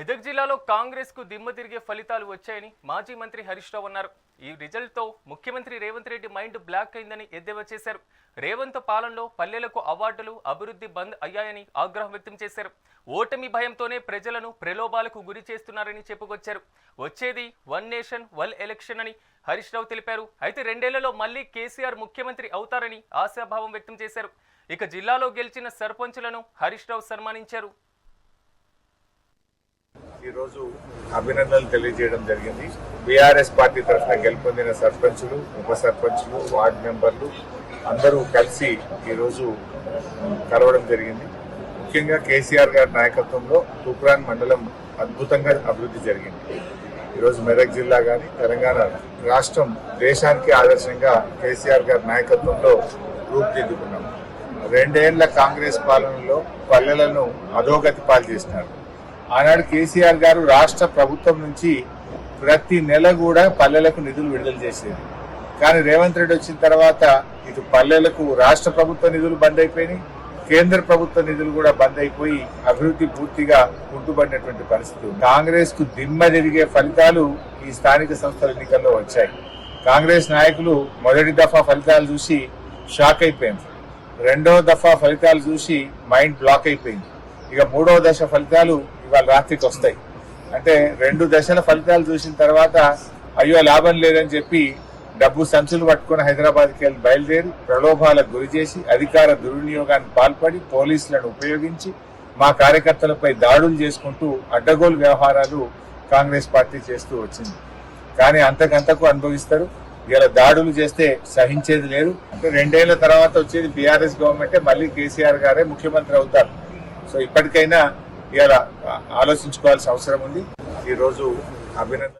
మెదక్ జిల్లాలో కాంగ్రెస్కు దిమ్మ తిరిగే ఫలితాలు వచ్చాయని మాజీ మంత్రి హరీష్ రావు అన్నారు. ఈ రిజల్ట్తో ముఖ్యమంత్రి రేవంత్ రెడ్డి మైండ్ బ్లాక్ అయిందని ఎద్దేవా చేశారు. రేవంత్ పాలనలో పల్లెలకు అవార్డులు అభివృద్ధి బంద్ అయ్యాయని ఆగ్రహం వ్యక్తం చేశారు. ఓటమి భయంతోనే ప్రజలను ప్రలోభాలకు గురి చేస్తున్నారని చెప్పుకొచ్చారు. వచ్చేది వన్ నేషన్ వన్ ఎలక్షన్ అని హరీష్ రావు తెలిపారు. అయితే రెండేళ్ళలో మళ్ళీ కేసీఆర్ ముఖ్యమంత్రి అవుతారని ఆశాభావం వ్యక్తం చేశారు. ఇక జిల్లాలో గెలిచిన సర్పంచులను హరీష్ రావు సన్మానించారు. ఈరోజు అభినందనలు తెలియజేయడం జరిగింది. బీఆర్ఎస్ పార్టీ తరఫున గెలుపొందిన సర్పంచులు ఉప సర్పంచులు వార్డు మెంబర్లు అందరూ కలిసి ఈరోజు కలవడం జరిగింది. ముఖ్యంగా కేసీఆర్ గారి నాయకత్వంలో తూప్రాన్ మండలం అద్భుతంగా అభివృద్ధి జరిగింది. ఈరోజు మెదక్ జిల్లా కానీ తెలంగాణ రాష్ట్రం దేశానికి ఆదర్శంగా కేసీఆర్ గారి నాయకత్వంలో రూపుదిద్దుకున్నాం రెండేళ్ళ కాంగ్రెస్ పాలనలో పల్లెలను అధోగతి పాలు చేసినారు. ఆనాడు కేసీఆర్ గారు రాష్ట్ర ప్రభుత్వం నుంచి ప్రతి నెల కూడా పల్లెలకు నిధులు విడుదల చేసేది. కానీ రేవంత్ రెడ్డి వచ్చిన తర్వాత ఇటు పల్లెలకు రాష్ట్ర ప్రభుత్వ నిధులు బంద్ అయిపోయినాయి. కేంద్ర ప్రభుత్వ నిధులు కూడా బంద్ అయిపోయి అభివృద్ధి పూర్తిగా కుంటుపడినటువంటి పరిస్థితి కాంగ్రెస్కు దిమ్మ తిరిగే ఫలితాలు ఈ స్థానిక సంస్థల ఎన్నికల్లో వచ్చాయి. కాంగ్రెస్ నాయకులు మొదటి దఫా ఫలితాలు చూసి షాక్ అయిపోయింది రెండో దఫా ఫలితాలు చూసి మైండ్ బ్లాక్ అయిపోయింది. ఇక మూడవ దశ ఫలితాలు ఇవాళ రాత్రికి వస్తాయి. అంటే రెండు దశల ఫలితాలు చూసిన తర్వాత అయ్యో లాభం లేదని చెప్పి డబ్బు సంచులు పట్టుకుని హైదరాబాద్కి వెళ్ళి బయలుదేరి ప్రలోభాలకు గురి చేసి అధికార దుర్వినియోగానికి పాల్పడి పోలీసులను ఉపయోగించి మా కార్యకర్తలపై దాడులు చేసుకుంటూ అడ్డగోలు వ్యవహారాలు కాంగ్రెస్ పార్టీ చేస్తూ వచ్చింది. కానీ అంతకంతకు అనుభవిస్తారు. ఇలా దాడులు చేస్తే సహించేది లేదు. అంటే రెండేళ్ళ తర్వాత వచ్చేది బీఆర్ఎస్ గవర్నమెంటే మళ్ళీ కేసీఆర్ గారే ముఖ్యమంత్రి అవుతారు. సో ఇప్పటికైనా ఇవాళ ఆలోచించుకోవాల్సిన అవసరం ఉంది. ఈ రోజు అభినందన